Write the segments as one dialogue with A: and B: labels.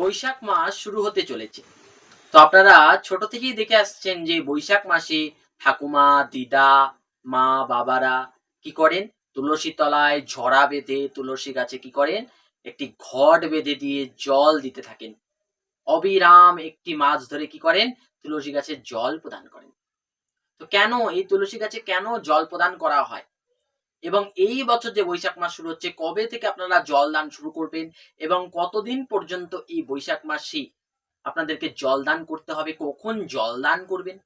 A: বৈশাখ মাস শুরু হতে চলেছে তো আপনারা ছোট থেকেই দেখে আসছেন যে বৈশাখ মাসে ঠাকুমা দিদা মা বাবারা কি করেন তুলসী তলায় ঝরা বেঁধে তুলসী গাছে কি করেন একটি ঘট বেঁধে দিয়ে জল দিতে থাকেন অবিরাম একটি মাছ ধরে কি করেন তুলসী গাছে জল প্রদান করেন তো কেন এই তুলসী গাছে কেন জল প্রদান করা হয় এবং এই বছর যে বৈশাখ মাস শুরু হচ্ছে কবে থেকে আপনারা জল দান শুরু করবেন এবং কতদিন পর্যন্ত এই বৈশাখ মাসে আপনাদেরকে জল দান করতে হবে কখন জল দান করবেন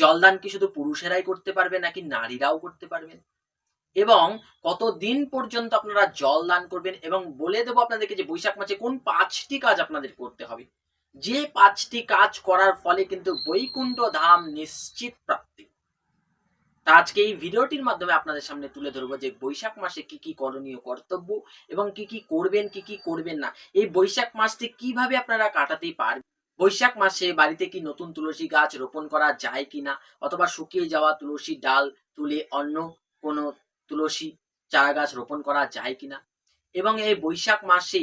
A: জল দান কি শুধু পুরুষেরাই করতে পারবে নাকি নারীরাও করতে পারবেন এবং কতদিন পর্যন্ত আপনারা জল দান করবেন এবং বলে দেবো আপনাদেরকে যে বৈশাখ মাসে কোন পাঁচটি কাজ আপনাদের করতে হবে যে পাঁচটি কাজ করার ফলে কিন্তু বৈকুণ্ঠ ধাম নিশ্চিত প্রাপ্তি তা আজকে এই ভিডিওটির মাধ্যমে আপনাদের সামনে তুলে ধরবো যে বৈশাখ মাসে কি কি করণীয় কর্তব্য এবং কি কি করবেন কি কি করবেন না এই বৈশাখ মাসটি কিভাবে আপনারা কাটাতেই পারবেন বৈশাখ মাসে বাড়িতে কি নতুন তুলসী গাছ রোপণ করা যায় কিনা অথবা শুকিয়ে যাওয়া তুলসী ডাল তুলে অন্য কোনো তুলসী চারা গাছ রোপণ করা যায় কিনা এবং এই বৈশাখ মাসে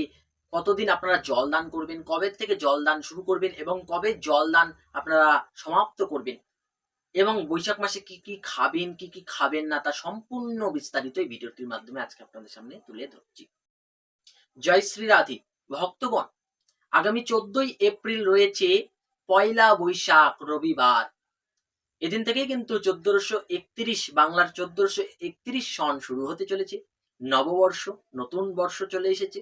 A: কতদিন আপনারা জল দান করবেন কবে থেকে জল দান শুরু করবেন এবং কবে জল দান আপনারা সমাপ্ত করবেন এবং বৈশাখ মাসে কি কি খাবেন কি কি খাবেন না তা সম্পূর্ণ বিস্তারিত এই ভিডিওটির মাধ্যমে আজকে আপনাদের সামনে তুলে ধরছি জয় শ্রী রাধি ভক্তগণ আগামী চোদ্দই এপ্রিল রয়েছে পয়লা বৈশাখ রবিবার এদিন থেকে কিন্তু চোদ্দশো একত্রিশ বাংলার চোদ্দশো একত্রিশ সন শুরু হতে চলেছে নববর্ষ নতুন বর্ষ চলে এসেছে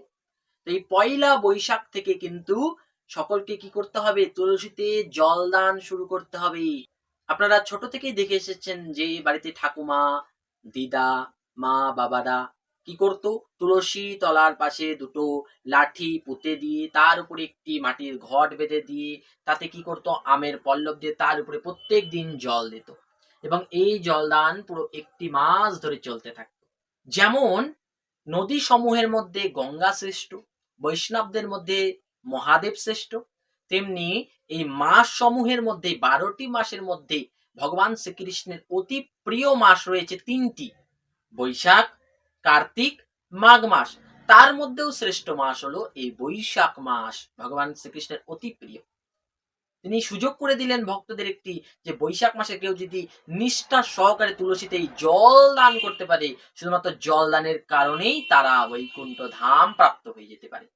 A: এই পয়লা বৈশাখ থেকে কিন্তু সকলকে কি করতে হবে তুলসীতে জল দান শুরু করতে হবে আপনারা ছোট থেকেই দেখে এসেছেন যে বাড়িতে ঠাকুমা দিদা মা বাবারা কি করত তুলসী তলার পাশে দুটো লাঠি পুঁতে দিয়ে তার উপরে একটি মাটির ঘট বেঁধে দিয়ে তাতে কি করত আমের পল্লব দিয়ে তার উপরে প্রত্যেক দিন জল দিত এবং এই জলদান পুরো একটি মাস ধরে চলতে থাকত যেমন নদী সমূহের মধ্যে গঙ্গা শ্রেষ্ঠ বৈষ্ণবদের মধ্যে মহাদেব শ্রেষ্ঠ তেমনি এই মাস সমূহের মধ্যে বারোটি মাসের মধ্যে ভগবান শ্রীকৃষ্ণের অতি প্রিয় মাস রয়েছে তিনটি বৈশাখ কার্তিক মাঘ মাস তার মধ্যেও শ্রেষ্ঠ মাস হলো এই বৈশাখ মাস ভগবান শ্রীকৃষ্ণের অতি প্রিয় তিনি সুযোগ করে দিলেন ভক্তদের একটি যে বৈশাখ মাসে কেউ যদি নিষ্ঠা সহকারে তুলসীতে এই জল দান করতে পারে শুধুমাত্র জল দানের কারণেই তারা বৈকুণ্ঠ ধাম প্রাপ্ত হয়ে যেতে পারে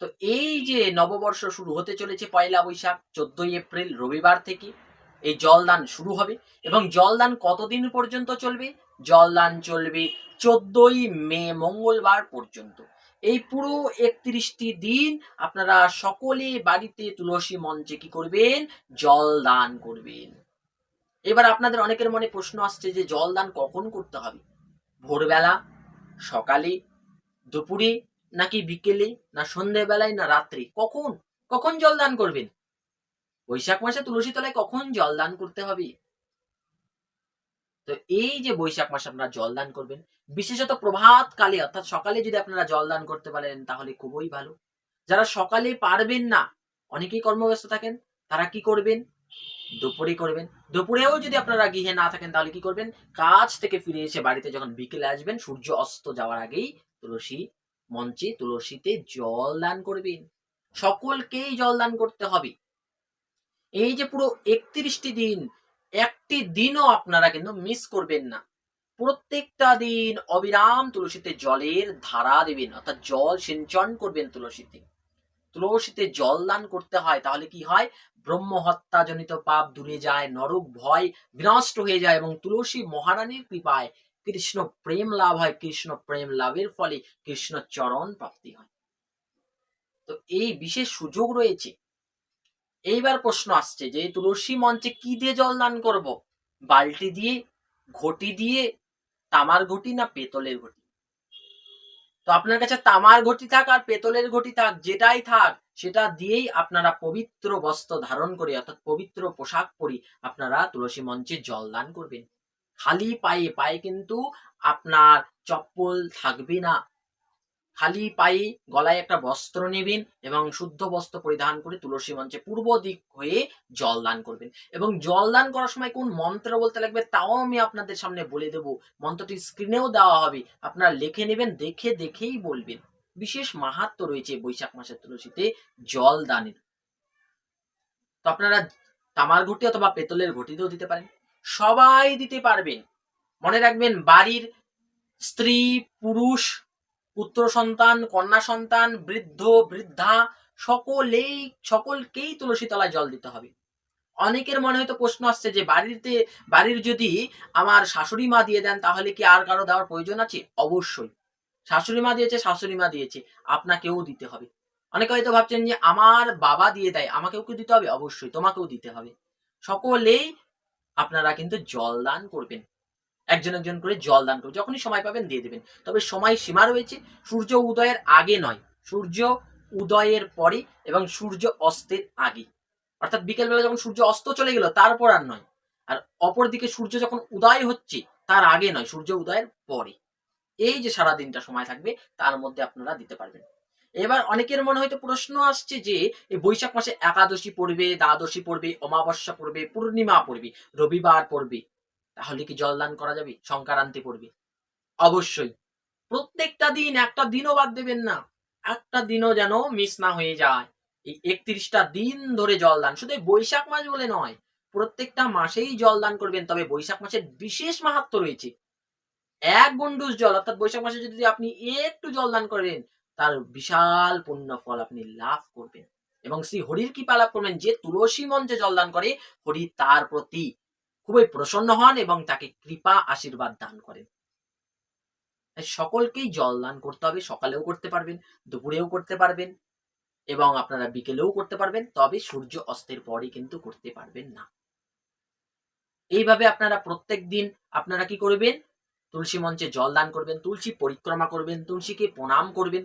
A: তো এই যে নববর্ষ শুরু হতে চলেছে পয়লা বৈশাখ চোদ্দই এপ্রিল রবিবার থেকে এই জলদান শুরু হবে এবং জলদান কতদিন পর্যন্ত চলবে জলদান চলবে চোদ্দই মে মঙ্গলবার পর্যন্ত এই পুরো একত্রিশটি দিন আপনারা সকলে বাড়িতে তুলসী মঞ্চে কি করবেন জলদান করবেন এবার আপনাদের অনেকের মনে প্রশ্ন আসছে যে জলদান কখন করতে হবে ভোরবেলা সকালে দুপুরে নাকি বিকেলে না সন্ধেবেলায় না রাত্রি কখন কখন জল দান করবেন বৈশাখ মাসে তুলসী তলায় কখন জল দান করতে হবে তো এই যে বৈশাখ মাসে আপনারা জল দান করবেন বিশেষত প্রভাত কালে অর্থাৎ সকালে যদি আপনারা জল দান করতে পারেন তাহলে খুবই ভালো যারা সকালে পারবেন না অনেকেই কর্মব্যস্ত থাকেন তারা কি করবেন দুপুরে করবেন দুপুরেও যদি আপনারা গৃহে না থাকেন তাহলে কি করবেন কাজ থেকে ফিরে এসে বাড়িতে যখন বিকেলে আসবেন সূর্য অস্ত যাওয়ার আগেই তুলসী মঞ্চে তুলসীতে জল দান করবেন সকলকেই জল দান করতে হবে এই যে পুরো একত্রিশটি দিন একটি দিনও আপনারা কিন্তু মিস করবেন না প্রত্যেকটা দিন অবিরাম তুলসীতে জলের ধারা দেবেন অর্থাৎ জল সিঞ্চন করবেন তুলসীতে তুলসীতে জল দান করতে হয় তাহলে কি হয় ব্রহ্ম হত্যাজনিত পাপ দূরে যায় নরক ভয় বিনষ্ট হয়ে যায় এবং তুলসী মহারানীর কৃপায় কৃষ্ণ প্রেম লাভ হয় কৃষ্ণ প্রেম লাভের ফলে কৃষ্ণ চরণ প্রাপ্তি হয় তো এই বিশেষ সুযোগ রয়েছে এইবার প্রশ্ন আসছে যে তুলসী মঞ্চে কি দিয়ে জল দান করব বালতি দিয়ে ঘটি দিয়ে তামার ঘটি না পেতলের ঘটি তো আপনার কাছে তামার ঘটি থাক আর পেতলের ঘটি থাক যেটাই থাক সেটা দিয়েই আপনারা পবিত্র বস্ত্র ধারণ করে অর্থাৎ পবিত্র পোশাক পরি আপনারা তুলসী মঞ্চে জল দান করবেন খালি পায়ে পায়ে কিন্তু আপনার চপ্পল থাকবে না খালি পায়ে গলায় একটা বস্ত্র নেবেন এবং শুদ্ধ বস্ত্র পরিধান করে তুলসী মঞ্চে পূর্ব দিক হয়ে জল দান করবেন এবং জল দান করার সময় কোন মন্ত্র বলতে লাগবে তাও আমি আপনাদের সামনে বলে দেব মন্ত্রটি স্ক্রিনেও দেওয়া হবে আপনারা লিখে নেবেন দেখে দেখেই বলবেন বিশেষ মাহাত্ম রয়েছে বৈশাখ মাসের তুলসীতে জল দানের তো আপনারা তামার ঘটি অথবা পেতলের ঘটিতেও দিতে পারেন সবাই দিতে পারবেন মনে রাখবেন বাড়ির স্ত্রী পুরুষ পুত্র সন্তান কন্যা সন্তান বৃদ্ধ বৃদ্ধা সকলেই সকলকেই তুলসী তলায় জল দিতে হবে অনেকের মনে হয়তো প্রশ্ন আসছে যে বাড়িতে বাড়ির যদি আমার শাশুড়ি মা দিয়ে দেন তাহলে কি আর কারো দেওয়ার প্রয়োজন আছে অবশ্যই শাশুড়ি মা দিয়েছে শাশুড়ি মা দিয়েছে আপনাকেও দিতে হবে অনেকে হয়তো ভাবছেন যে আমার বাবা দিয়ে দেয় আমাকেও কি দিতে হবে অবশ্যই তোমাকেও দিতে হবে সকলেই আপনারা কিন্তু জল দান করবেন একজন একজন করে জল দান করবেন যখনই সময় পাবেন দিয়ে দেবেন তবে সময় সীমা রয়েছে সূর্য উদয়ের আগে নয় সূর্য উদয়ের পরে এবং সূর্য অস্তের আগে অর্থাৎ বিকেলবেলা যখন সূর্য অস্ত চলে গেল তারপর আর নয় আর অপরদিকে সূর্য যখন উদয় হচ্ছে তার আগে নয় সূর্য উদয়ের পরে এই যে সারা দিনটা সময় থাকবে তার মধ্যে আপনারা দিতে পারবেন এবার অনেকের মনে হয়তো প্রশ্ন আসছে যে এই বৈশাখ মাসে একাদশী পড়বে দ্বাদশী পড়বে অমাবস্যা পড়বে পূর্ণিমা পড়বে রবিবার পড়বে তাহলে কি জলদান করা যাবে সংক্রান্তি পড়বে অবশ্যই প্রত্যেকটা দিন একটা দিনও বাদ দেবেন না একটা দিনও যেন মিস না হয়ে যায় এই একত্রিশটা দিন ধরে জলদান শুধু বৈশাখ মাস বলে নয় প্রত্যেকটা মাসেই জলদান করবেন তবে বৈশাখ মাসের বিশেষ মাহাত্ম রয়েছে এক গন্ডুস জল অর্থাৎ বৈশাখ মাসে যদি আপনি একটু জলদান করেন তার বিশাল পুণ্য ফল আপনি লাভ করবেন এবং শ্রী হরির কৃপা লাভ করবেন যে তুলসী মঞ্চে জলদান করে হরি তার প্রতি খুবই প্রসন্ন হন এবং তাকে কৃপা আশীর্বাদ দান করেন সকলকেই জল দান করতে হবে সকালেও করতে পারবেন দুপুরেও করতে পারবেন এবং আপনারা বিকেলেও করতে পারবেন তবে সূর্য অস্তের পরে কিন্তু করতে পারবেন না এইভাবে আপনারা প্রত্যেক দিন আপনারা কি করবেন তুলসী মঞ্চে জল দান করবেন তুলসী পরিক্রমা করবেন তুলসীকে প্রণাম করবেন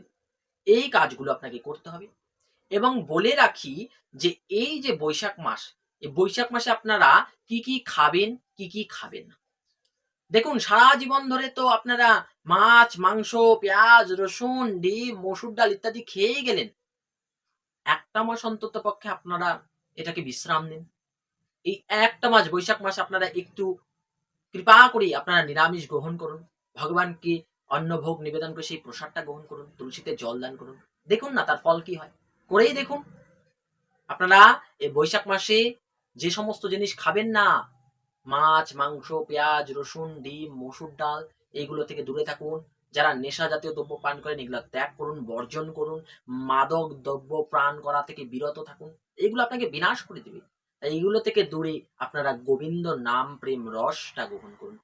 A: এই কাজগুলো আপনাকে করতে হবে এবং বলে রাখি যে এই যে বৈশাখ মাস এই বৈশাখ মাসে আপনারা কি কি খাবেন কি কি খাবেন না দেখুন সারা জীবন ধরে তো আপনারা মাছ মাংস পেঁয়াজ রসুন ডিম মসুর ডাল ইত্যাদি খেয়ে গেলেন একটা মাস অন্তত পক্ষে আপনারা এটাকে বিশ্রাম নিন এই একটা মাস বৈশাখ মাস আপনারা একটু কৃপা করে আপনারা নিরামিষ গ্রহণ করুন ভগবানকে অন্নভোগ নিবেদন করে সেই প্রসাদটা গ্রহণ করুন তুলসীতে জল দান করুন দেখুন না তার ফল কি হয় করেই দেখুন আপনারা এই বৈশাখ মাসে যে সমস্ত জিনিস খাবেন না মাছ মাংস পেঁয়াজ রসুন ডিম মসুর ডাল এইগুলো থেকে দূরে থাকুন যারা নেশা জাতীয় দ্রব্য পান করেন এগুলো ত্যাগ করুন বর্জন করুন মাদক দ্রব্য প্রাণ করা থেকে বিরত থাকুন এগুলো আপনাকে বিনাশ করে দেবে এইগুলো থেকে দূরে আপনারা গোবিন্দ নাম প্রেম রসটা গ্রহণ করুন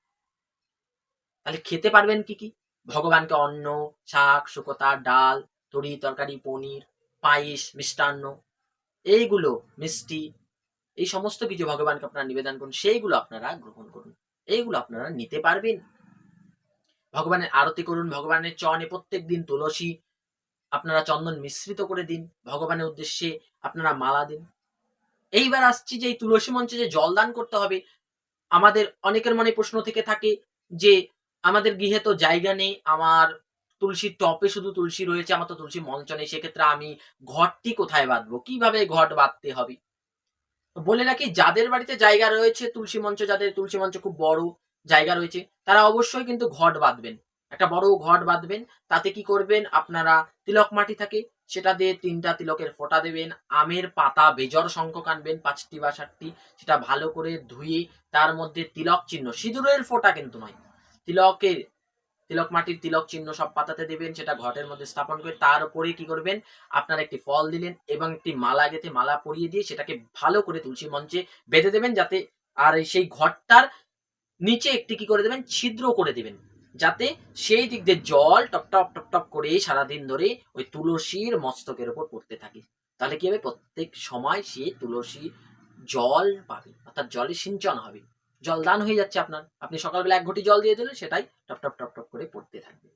A: তাহলে খেতে পারবেন কি কি ভগবানকে অন্ন শাক শুকোতা ডাল তরি তরকারি পনির পায়েস মিষ্টান্ন এইগুলো মিষ্টি এই সমস্ত কিছু ভগবানকে আপনারা নিবেদন করুন সেইগুলো আপনারা গ্রহণ করুন এইগুলো আপনারা নিতে পারবেন ভগবানের আরতি করুন ভগবানের চনে প্রত্যেক দিন তুলসী আপনারা চন্দন মিশ্রিত করে দিন ভগবানের উদ্দেশ্যে আপনারা মালা দিন এইবার আসছি যে এই তুলসী মঞ্চে যে জল দান করতে হবে আমাদের অনেকের মনে প্রশ্ন থেকে থাকে যে আমাদের গৃহে তো জায়গা নেই আমার তুলসীর টপে শুধু তুলসী রয়েছে আমার তো তুলসী মঞ্চ নেই সেক্ষেত্রে আমি ঘরটি কোথায় বাঁধবো কিভাবে ঘট বাঁধতে হবে বলে রাখি যাদের বাড়িতে জায়গা রয়েছে তুলসী মঞ্চ যাদের তুলসী মঞ্চ খুব বড় জায়গা রয়েছে তারা অবশ্যই কিন্তু ঘট বাঁধবেন একটা বড় ঘট বাঁধবেন তাতে কি করবেন আপনারা তিলক মাটি থাকে সেটা দিয়ে তিনটা তিলকের ফোঁটা দেবেন আমের পাতা বেজর সংখ্যক আনবেন পাঁচটি বা সাতটি সেটা ভালো করে ধুয়ে তার মধ্যে তিলক চিহ্ন সিঁদুরের ফোঁটা কিন্তু নয় তিলকের তিলক মাটির তিলক চিহ্ন সব পাতাতে দিবেন সেটা ঘটের মধ্যে স্থাপন করে তার উপরে কি করবেন আপনার একটি ফল দিলেন এবং একটি মালা গেতে মালা পরিয়ে দিয়ে সেটাকে ভালো করে তুলসী মঞ্চে বেঁধে দেবেন যাতে আর সেই ঘরটার নিচে একটি কি করে দেবেন ছিদ্র করে দেবেন যাতে সেই দিক দিয়ে জল টপটপ টপটপ করে সারাদিন ধরে ওই তুলসীর মস্তকের উপর পড়তে থাকে তাহলে কি হবে প্রত্যেক সময় সে তুলসী জল পাবে অর্থাৎ জলে সিঞ্চন হবে জলদান হয়ে যাচ্ছে আপনার আপনি সকালবেলা এক ঘটি জল দিয়ে দিলেন সেটাই টপ টপ টপ টপ করে পড়তে থাকবে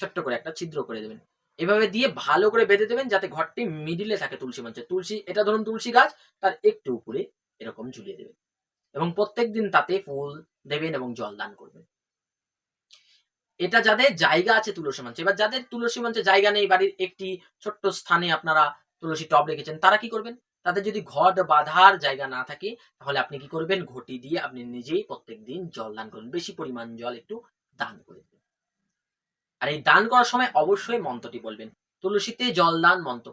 A: ছোট্ট করে একটা ছিদ্র করে দেবেন এভাবে দিয়ে ভালো করে বেঁধে দেবেন যাতে ঘরটি মিডিলে থাকে তুলসী মঞ্চে তুলসী এটা ধরুন তুলসী গাছ তার একটু উপরে এরকম ঝুলিয়ে দেবেন এবং প্রত্যেক দিন তাতে ফুল দেবেন এবং জল দান করবেন এটা যাদের জায়গা আছে তুলসী মঞ্চে এবার যাদের তুলসী মঞ্চে জায়গা নেই বাড়ির একটি ছোট্ট স্থানে আপনারা তুলসী টব রেখেছেন তারা কি করবেন তাদের যদি ঘট বাঁধার জায়গা না থাকে তাহলে আপনি কি করবেন ঘটি দিয়ে আপনি নিজেই প্রত্যেক দিন জল দান করবেন বেশি পরিমাণ জল একটু দান করে দেবেন আর এই দান করার সময় অবশ্যই মন্ত্রটি বলবেন তুলসীতে জল দান মন্ত্র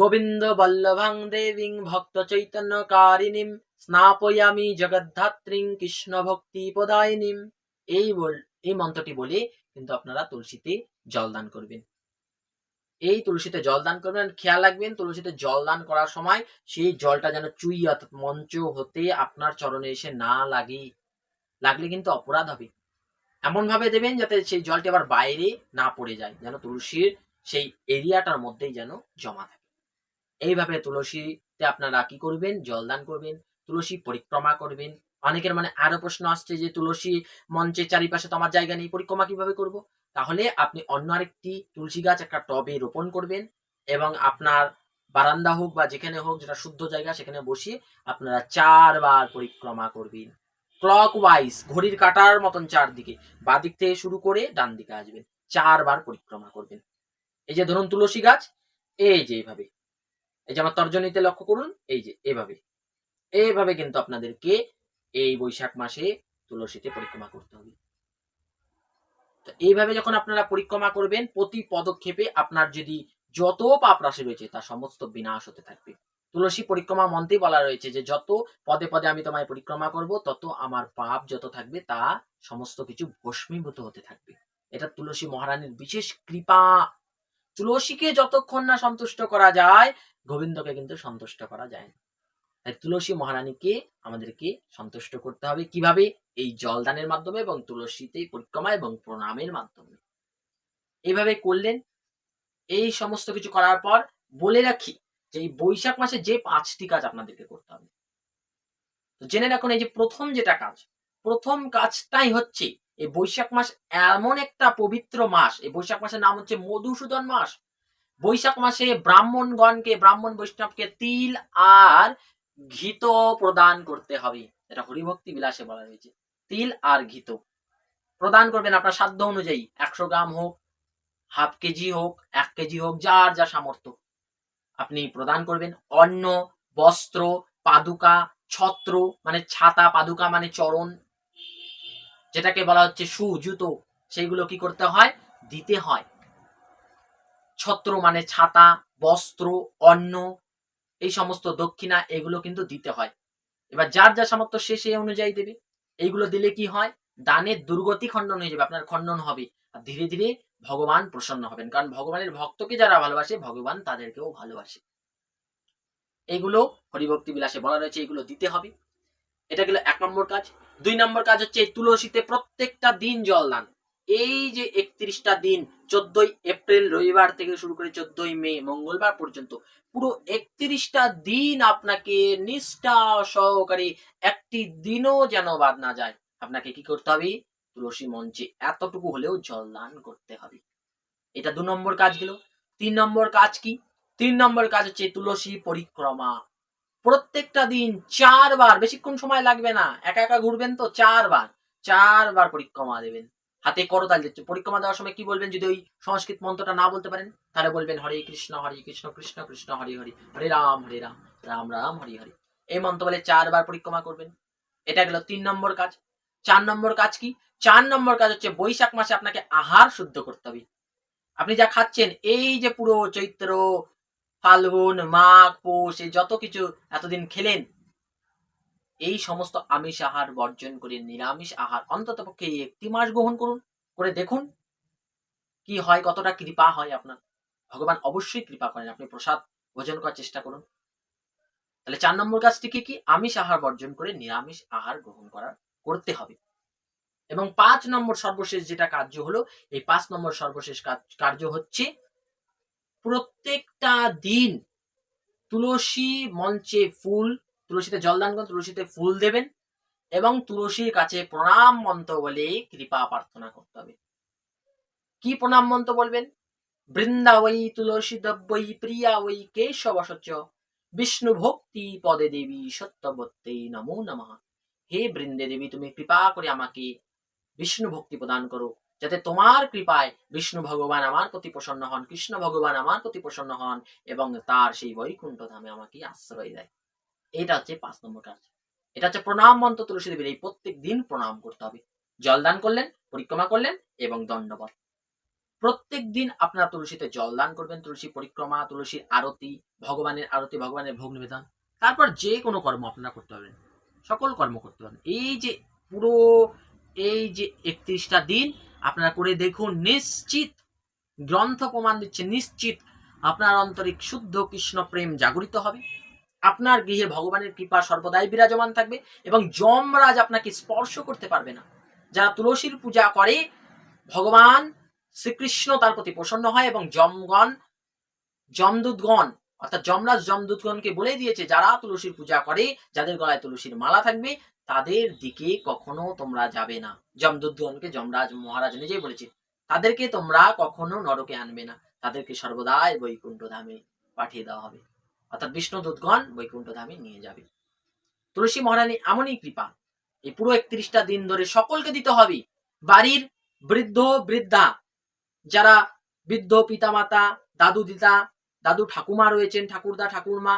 A: গোবিন্দ বল্লভাং দেবীং ভক্ত চৈতন্য কারিণীম স্নাপয়ামি জগদ্ধাত্রীং কৃষ্ণ ভক্তি পদায়নিম এই বল এই মন্ত্রটি বলে কিন্তু আপনারা তুলসীতে জল দান করবেন এই তুলসীতে জল দান করবেন খেয়াল রাখবেন তুলসীতে জল দান করার সময় সেই জলটা যেন চুই অর্থাৎ মঞ্চ হতে আপনার চরণে এসে না লাগে লাগলে কিন্তু অপরাধ হবে এমন ভাবে দেবেন যাতে সেই জলটি আবার বাইরে না পড়ে যায় যেন তুলসীর সেই এরিয়াটার মধ্যেই যেন জমা থাকে এইভাবে তুলসীতে আপনারা কি করবেন জল দান করবেন তুলসী পরিক্রমা করবেন অনেকের মানে আরো প্রশ্ন আসছে যে তুলসী মঞ্চের চারিপাশে তো আমার জায়গা নেই পরিক্রমা কিভাবে করব তাহলে আপনি অন্য আরেকটি তুলসী গাছ একটা টবে রোপণ করবেন এবং আপনার বারান্দা হোক বা যেখানে হোক যেটা শুদ্ধ জায়গা সেখানে বসিয়ে আপনারা চারবার পরিক্রমা করবেন ক্লক ওয়াইজ ঘড়ির কাটার মতন চারদিকে দিক থেকে শুরু করে ডান দিকে আসবেন চারবার পরিক্রমা করবেন এই যে ধরুন তুলসী গাছ এই যে এইভাবে এই যে আমার তর্জনীতে লক্ষ্য করুন এই যে এভাবে এইভাবে কিন্তু আপনাদেরকে এই বৈশাখ মাসে তুলসীতে পরিক্রমা করতে হবে তো এইভাবে যখন আপনারা পরিক্রমা করবেন প্রতি পদক্ষেপে আপনার যদি যত পাপ রাশি রয়েছে তা সমস্ত বিনাশ হতে থাকবে তুলসী পরিক্রমা মন্ত্রে বলা রয়েছে যে যত পদে পদে আমি তোমায় পরিক্রমা করব তত আমার পাপ যত থাকবে তা সমস্ত কিছু ভস্মীভূত হতে থাকবে এটা তুলসী মহারানীর বিশেষ কৃপা তুলসীকে যতক্ষণ না সন্তুষ্ট করা যায় গোবিন্দকে কিন্তু সন্তুষ্ট করা যায় না তাই তুলসী মহারানীকে আমাদেরকে সন্তুষ্ট করতে হবে কিভাবে এই জলদানের মাধ্যমে এবং তুলসীতে পরিক্রমা এবং প্রণামের মাধ্যমে এইভাবে করলেন এই সমস্ত কিছু করার পর বলে রাখি যে এই বৈশাখ মাসে যে পাঁচটি কাজ আপনাদেরকে করতে হবে জেনে রাখুন এই যে প্রথম যেটা কাজ প্রথম কাজটাই হচ্ছে এই বৈশাখ মাস এমন একটা পবিত্র মাস এই বৈশাখ মাসের নাম হচ্ছে মধুসূদন মাস বৈশাখ মাসে ব্রাহ্মণগণকে ব্রাহ্মণ বৈষ্ণবকে তিল আর ঘিত প্রদান করতে হবে এটা হরিভক্তি বিলাসে বলা রয়েছে তিল আর ঘিত প্রদান করবেন আপনার সাধ্য অনুযায়ী একশো গ্রাম হোক হাফ কেজি হোক এক কেজি হোক যার যা সামর্থ্য আপনি প্রদান করবেন অন্ন বস্ত্র পাদুকা ছত্র মানে ছাতা পাদুকা মানে চরণ যেটাকে বলা হচ্ছে সু জুতো সেইগুলো কি করতে হয় দিতে হয় ছত্র মানে ছাতা বস্ত্র অন্ন এই সমস্ত দক্ষিণা এগুলো কিন্তু দিতে হয় এবার যার যা সামর্থ্য সে সেই অনুযায়ী দেবে এইগুলো দিলে কি হয় দানের দুর্গতি খণ্ডন হয়ে যাবে আপনার খণ্ডন হবে আর ধীরে ধীরে ভগবান প্রসন্ন হবেন কারণ ভগবানের ভক্তকে যারা ভালোবাসে ভগবান তাদেরকেও ভালোবাসে এগুলো হরিভক্তি বিলাসে বলা রয়েছে এগুলো দিতে হবে এটা গেল এক নম্বর কাজ দুই নম্বর কাজ হচ্ছে তুলসীতে প্রত্যেকটা দিন জল দান এই যে একত্রিশটা দিন চোদ্দই এপ্রিল রবিবার থেকে শুরু করে চোদ্দই মে মঙ্গলবার পর্যন্ত পুরো একত্রিশটা দিন আপনাকে নিষ্ঠা সহকারে একটি দিনও যেন বাদ না যায় আপনাকে কি করতে হবে তুলসী মঞ্চে এতটুকু হলেও জল দান করতে হবে এটা দু নম্বর কাজ গেল তিন নম্বর কাজ কি তিন নম্বর কাজ হচ্ছে তুলসী পরিক্রমা প্রত্যেকটা দিন চারবার বেশিক্ষণ সময় লাগবে না একা একা ঘুরবেন তো চারবার চারবার পরিক্রমা দেবেন হাতে করতাল দিচ্ছে পরিক্রমা দেওয়ার সময় কি বলবেন যদি ওই সংস্কৃত মন্ত্রটা না বলতে পারেন তাহলে বলবেন হরে কৃষ্ণ হরে কৃষ্ণ কৃষ্ণ কৃষ্ণ হরে হরে হরে রাম হরে রাম রাম রাম হরে হরে এই মন্ত্র বলে চারবার পরিক্রমা করবেন এটা গেল তিন নম্বর কাজ চার নম্বর কাজ কি চার নম্বর কাজ হচ্ছে বৈশাখ মাসে আপনাকে আহার শুদ্ধ করতে হবে আপনি যা খাচ্ছেন এই যে পুরো চৈত্র ফাল্গুন মাঘ পৌষ যত কিছু এতদিন খেলেন এই সমস্ত আমিষ আহার বর্জন করে নিরামিষ আহার অন্তত পক্ষে একটি মাস গ্রহণ করুন করে দেখুন কি হয় কতটা কৃপা হয় আপনার ভগবান অবশ্যই কৃপা করেন আপনি প্রসাদ ভোজন করার চেষ্টা করুন তাহলে চার নম্বর কাজটি কি কি আমিষ আহার বর্জন করে নিরামিষ আহার গ্রহণ করার করতে হবে এবং পাঁচ নম্বর সর্বশেষ যেটা কার্য হলো এই পাঁচ নম্বর সর্বশেষ কার্য হচ্ছে প্রত্যেকটা দিন তুলসী মঞ্চে ফুল তুলসীতে জল দান করুন তুলসীতে ফুল দেবেন এবং তুলসীর কাছে প্রণাম মন্ত্র বলে কৃপা প্রার্থনা করতে হবে কি প্রণাম মন্ত্র বলবেন বৃন্দা তুলসী দব্যই প্রিয়া ওই কেশব সচ বিষ্ণু ভক্তি পদে দেবী সত্যবত্তে নমো নম হে বৃন্দে দেবী তুমি কৃপা করে আমাকে বিষ্ণু ভক্তি প্রদান করো যাতে তোমার কৃপায় বিষ্ণু ভগবান আমার প্রতি প্রসন্ন হন কৃষ্ণ ভগবান আমার প্রতি প্রসন্ন হন এবং তার সেই বৈকুণ্ঠ ধামে আমাকে আশ্রয় দেয় এটা হচ্ছে পাঁচ নম্বর কাজ এটা হচ্ছে প্রণাম মন্ত্র তুলসী দেবীর এই প্রত্যেক দিন প্রণাম করতে হবে জল দান করলেন পরিক্রমা করলেন এবং দণ্ডবত প্রত্যেক দিন আপনারা তুলসীতে জল দান করবেন তুলসী পরিক্রমা তুলসীর আরতি ভগবানের আরতি ভগবানের ভোগ নিবেদন তারপর যে কোনো কর্ম আপনারা করতে পারবেন সকল কর্ম করতে পারবেন এই যে পুরো এই যে একত্রিশটা দিন আপনারা করে দেখুন নিশ্চিত গ্রন্থ প্রমাণ দিচ্ছে নিশ্চিত আপনার আন্তরিক শুদ্ধ কৃষ্ণ প্রেম জাগরিত হবে আপনার গৃহে ভগবানের কৃপা সর্বদাই বিরাজমান থাকবে এবং যমরাজ আপনাকে স্পর্শ করতে পারবে না যারা তুলসীর পূজা করে ভগবান শ্রীকৃষ্ণ তার প্রতি প্রসন্ন হয় এবং যমগণ যমদূতগণ অর্থাৎ যমরাজ যমদূতগণকে বলে দিয়েছে যারা তুলসীর পূজা করে যাদের গলায় তুলসীর মালা থাকবে তাদের দিকে কখনো তোমরা যাবে না যমদূতগণকে যমরাজ মহারাজ নিজেই বলেছে তাদেরকে তোমরা কখনো নরকে আনবে না তাদেরকে সর্বদাই বৈকুণ্ঠ ধামে পাঠিয়ে দেওয়া হবে অর্থাৎ বিষ্ণু বিষ্ণুদূতগণ বৈকুণ্ঠ ধামে নিয়ে যাবে তুলসী মহারানী এমনই কৃপা এই পুরো একত্রিশটা দিন ধরে সকলকে দিতে হবে বাড়ির বৃদ্ধ বৃদ্ধা যারা বৃদ্ধ পিতামাতা দাদু দিতা দাদু ঠাকুমা রয়েছেন ঠাকুরদা ঠাকুরমা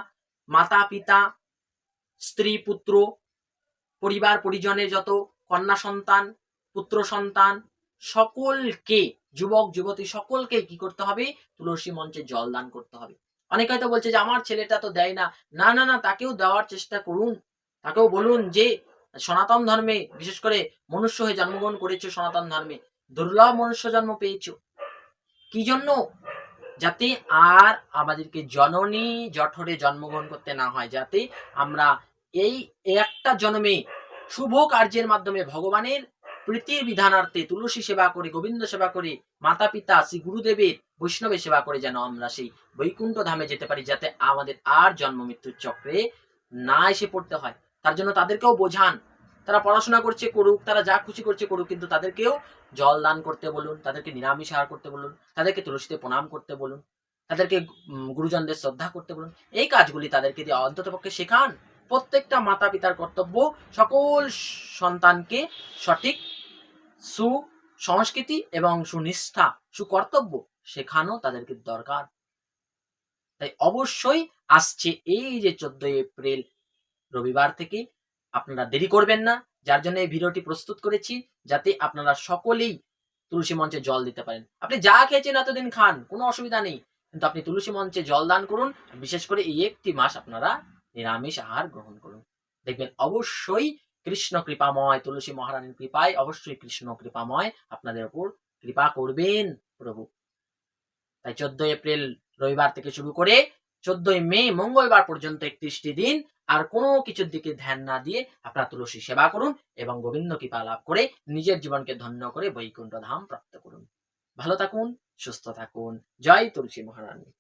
A: মাতা পিতা স্ত্রী পুত্র পরিবার পরিজনের যত কন্যা সন্তান পুত্র সন্তান সকলকে যুবক যুবতী সকলকে কি করতে হবে তুলসী মঞ্চে জল দান করতে হবে অনেকে হয়তো বলছে যে আমার ছেলেটা তো দেয় না না না না তাকেও দেওয়ার চেষ্টা করুন তাকেও বলুন যে সনাতন ধর্মে বিশেষ করে মনুষ্য হয়ে জন্মগ্রহণ করেছো সনাতন ধর্মে দুর্লভ মনুষ্য জন্ম পেয়েছো কি জন্য যাতে আর আমাদেরকে জননী জঠরে জন্মগ্রহণ করতে না হয় যাতে আমরা এই একটা জন্মে শুভ কার্যের মাধ্যমে ভগবানের প্রীতির বিধানার্থে তুলসী সেবা করে গোবিন্দ সেবা করে মাতা পিতা শ্রী গুরুদেবের বৈষ্ণবের সেবা করে যেন আমরা সেই বৈকুণ্ঠ ধামে যেতে পারি যাতে আমাদের আর জন্ম মৃত্যুর চক্রে না এসে পড়তে হয় তার জন্য তাদেরকেও বোঝান তারা পড়াশোনা করছে করুক তারা যা খুশি করছে করুক কিন্তু তাদেরকেও জল দান করতে বলুন তাদেরকে নিরামিষ আহার করতে বলুন তাদেরকে তুলসীতে প্রণাম করতে বলুন তাদেরকে গুরুজনদের শ্রদ্ধা করতে বলুন এই কাজগুলি তাদেরকে দিয়ে অন্তত পক্ষে শেখান প্রত্যেকটা মাতা পিতার কর্তব্য সকল সন্তানকে সঠিক সু সংস্কৃতি এবং সুনিষ্ঠা সুকর্তব্য শেখানো তাদেরকে দরকার তাই অবশ্যই আসছে এই যে চোদ্দই এপ্রিল রবিবার থেকে আপনারা দেরি করবেন না যার জন্য এই ভিডিওটি প্রস্তুত করেছি যাতে আপনারা সকলেই তুলসী মঞ্চে জল দিতে পারেন আপনি যা খেয়েছেন এতদিন খান কোনো অসুবিধা নেই কিন্তু আপনি তুলসী মঞ্চে জল দান করুন বিশেষ করে এই একটি মাস আপনারা নিরামিষ আহার গ্রহণ করুন দেখবেন অবশ্যই কৃষ্ণ কৃপাময় তুলসী মহারানীর কৃপায় অবশ্যই কৃষ্ণ কৃপাময় আপনাদের উপর কৃপা করবেন প্রভু তাই চোদ্দ এপ্রিল রবিবার থেকে শুরু করে চোদ্দই মে মঙ্গলবার পর্যন্ত একত্রিশটি দিন আর কোনো কিছুর দিকে ধ্যান না দিয়ে আপনার তুলসী সেবা করুন এবং গোবিন্দ কৃপা লাভ করে নিজের জীবনকে ধন্য করে বৈকুণ্ঠ ধাম প্রাপ্ত করুন ভালো থাকুন সুস্থ থাকুন জয় তুলসী মহারানী